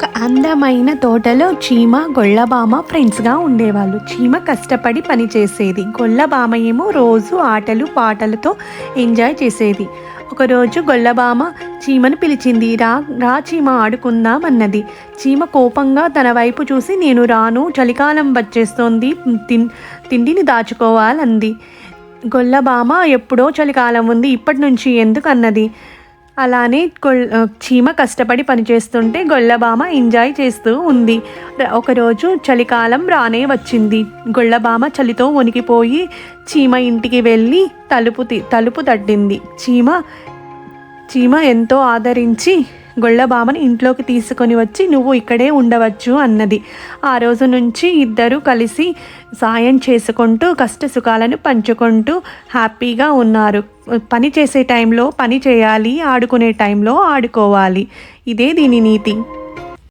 ఒక అందమైన తోటలో చీమ గొల్లబామ ఫ్రెండ్స్గా ఉండేవాళ్ళు. చీమ కష్టపడి పని చేసేది. గొల్లబామ ఏమో రోజు ఆటలు పాటలతో ఎంజాయ్ చేసేది. ఒకరోజు గొల్లబామ చీమను పిలిచింది రా రా చీమ ఆడుకుందాం అన్నది. చీమ కోపంగా తన వైపు చూసి నేను రాను చలికాలం వచ్చేస్తోంది తిన్ తిండిని దాచుకోవాలంది. గొల్లబామ ఎప్పుడో చలికాలం ఉంది ఇప్పటి నుంచి ఎందుకు అన్నది. అలానే చీమ కష్టపడి పనిచేస్తుంటే గొల్లబామ ఎంజాయ్ చేస్తూ ఉంది. ఒకరోజు చలికాలం రానే వచ్చింది. గొల్లబామ చలితో వణికిపోయి చీమ ఇంటికి వెళ్ళి తలుపు తి- తలుపు తట్టింది. చీమ చీమ ఎంతో ఆదరించి గొల్లబామని ఇంట్లోకి తీసుకొని వచ్చి నువ్వు ఇక్కడే ఉండవచ్చు అన్నది. ఆ రోజు నుంచి ఇద్దరు కలిసి సాయం చేసుకుంటూ కష్ట సుఖాలను పంచుకుంటూ హ్యాపీగా ఉన్నారు. పని చేసే టైంలో పని చేయాలి ఆడుకునే టైంలో ఆడుకోవాలి. ఇదే దీని నీతి.